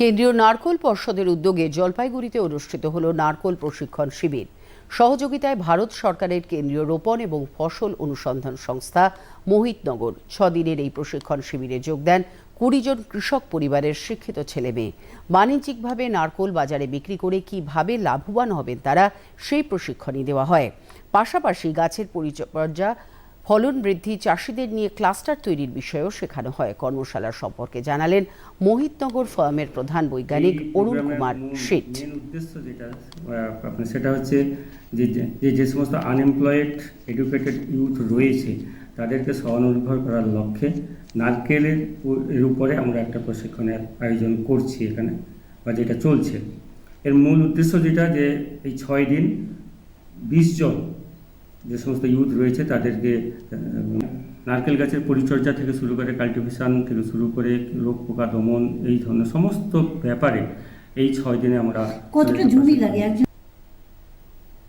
কেন্দ্রীয় নারকোল পর্ষদের উদ্যোগে জলপাইগুড়িতে অনুষ্ঠিত হল নারকোল প্রশিক্ষণ শিবির। সহযোগিতায় ভারত সরকারের কেন্দ্রীয় রোপণ এবং ফসল অনুসন্ধান সংস্থা মোহিতনগর ছদিনের এই প্রশিক্ষণ শিবিরে যোগ দেন কুড়ি জন কৃষক পরিবারের শিক্ষিত ছেলে মেয়ে। বাণিজ্যিকভাবে নারকোল বাজারে বিক্রি করে কীভাবে লাভবান হবেন তারা সেই প্রশিক্ষণই দেওয়া হয়। পাশাপাশি গাছের পরিচর্যা ফলন বৃদ্ধি চাষিদের নিয়ে ক্লাস্টার তৈরির বিষয়েও শেখানো হয়। কর্মশালা সম্পর্কে জানালেন মোহিতনগর ফার্মের প্রধান বৈজ্ঞানিক অরুণ কুমার শেঠ। উদ্দেশ্য যেটা সেটা হচ্ছে যে যে- যে যে সমস্ত আনএমপ্লয়েড এডুকেটেড ইউথ রয়েছে তাদেরকে স্বনির্ভর করার লক্ষ্যে নারকেলের এর উপরে আমরা একটা প্রশিক্ষণের আয়োজন করছি এখানে বা যেটা চলছে। এর মূল উদ্দেশ্য যেটা যে এই ছয় দিন বিশ জন যে সমস্ত ইউথ রয়েছে তাদেরকে নারকেল গাছের পরিচর্যা থেকে শুরু করে কাল্টিভেশন থেকে শুরু করে রোগ পোকা দমন এই ধরনের সমস্ত ব্যাপারে এই ছয় দিনে আমরা কতটা জমি লাগে? একজন